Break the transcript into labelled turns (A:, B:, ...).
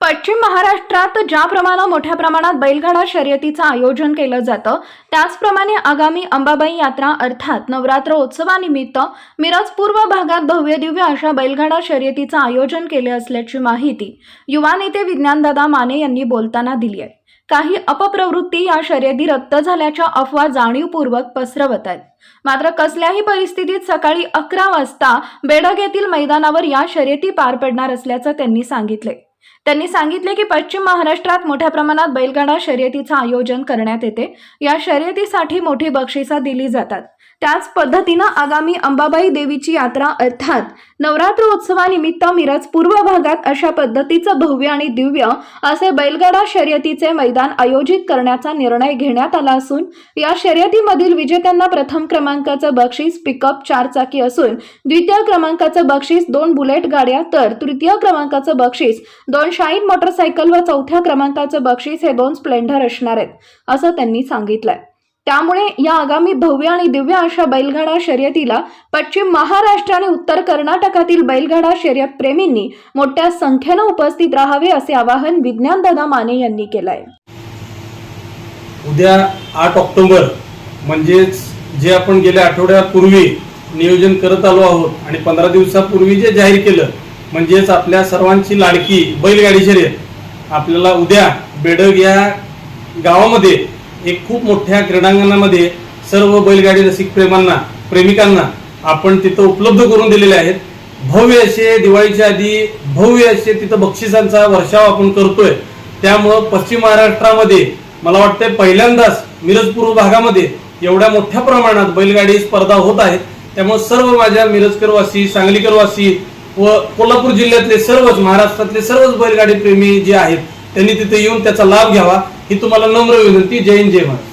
A: पश्चिम महाराष्ट्रात ज्याप्रमाणे मोठ्या प्रमाणात बैलगाडा शर्यतीचं आयोजन केलं जातं त्याचप्रमाणे आगामी अंबाबाई यात्रा अर्थात नवरात्र उत्सवानिमित्त मिरज पूर्व भागात भव्य दिव्य अशा बैलगाडा शर्यतीचं आयोजन केले असल्याची माहिती युवा नेते विज्ञानदादा माने यांनी बोलताना दिली आहे. काही अपप्रवृत्ती या शर्यती रद्द झाल्याच्या अफवा जाणीवपूर्वक पसरवत आहेत. मात्र कसल्याही परिस्थितीत सकाळी अकरा वाजता बेडग येथील मैदानावर या शर्यती पार पडणार असल्याचं त्यांनी सांगितले त्यांनी सांगितले की पश्चिम महाराष्ट्रात मोठ्या प्रमाणात बैलगाडा शर्यतीचं आयोजन करण्यात येते. या शर्यतीसाठी मोठी बक्षिसं दिली जातात. त्याच पद्धतीनं आगामी अंबाबाई देवीची यात्रा अर्थात नवरात्र उत्सवानिमित्त मिरज पूर्व भागात अशा पद्धतीचं भव्य आणि दिव्य असे बैलगाडा शर्यतीचे मैदान आयोजित करण्याचा निर्णय घेण्यात आला असून या शर्यतीमधील विजेत्यांना प्रथम क्रमांकाचं बक्षीस पिकअप चारचाकी असून द्वितीय क्रमांकाचं बक्षीस दोन बुलेट गाड्या तर तृतीय क्रमांकाचं बक्षीस दोन शाईन मोटरसायकल व चौथ्या क्रमांकाचं बक्षीस हे दोन स्प्लेंडर असणार आहेत असं त्यांनी सांगितलंय. त्यामुळे या आगामी भव्य आणि दिव्य अशा बैलगाडा शर्यतीला पश्चिम महाराष्ट्र आणि उत्तर कर्नाटकातील बैलगाडा शर्यत प्रेमींनी मोठ्या संख्येनं उपस्थित राहावे असे आवाहन विज्ञानदादा माने यांनी केलंय.
B: उद्या आठ ऑक्टोबर म्हणजेच जे आपण गेल्या आठवड्यापूर्वी नियोजन करत आलो आहोत आणि पंधरा दिवसापूर्वी जे जाहीर केलं म्हणजेच आपल्या सर्वांची लाडकी बैलगाडी शर्यत. आपल्याला उद्या बेडग या गावामध्ये एक खूप मोठ्या क्रीडांगणामध्ये सर्व बैलगाडी रसिक प्रेमांना प्रेमिकांना आपण तिथं उपलब्ध करून दिलेले आहेत. भव्य असे दिवाळीच्या आधी भव्य असे तिथं बक्षिसांचा वर्षाव आपण करतोय. त्यामुळं पश्चिम महाराष्ट्रामध्ये मला वाटतंय पहिल्यांदाच मिरजपूर भागामध्ये एवढ्या मोठ्या प्रमाणात बैलगाडी स्पर्धा होत आहेत. त्यामुळे सर्व माझ्या मिरजकरवासी सांगलीकरवासी व कोल्हापूर जिल्ह्यातले सर्वच महाराष्ट्रातले सर्वच बैलगाडी प्रेमी जे आहेत त्यांनी तिथे येऊन त्याचा लाभ घ्यावा ही तुम्हाला नम्र विनंती. जय हिंद जय महाराज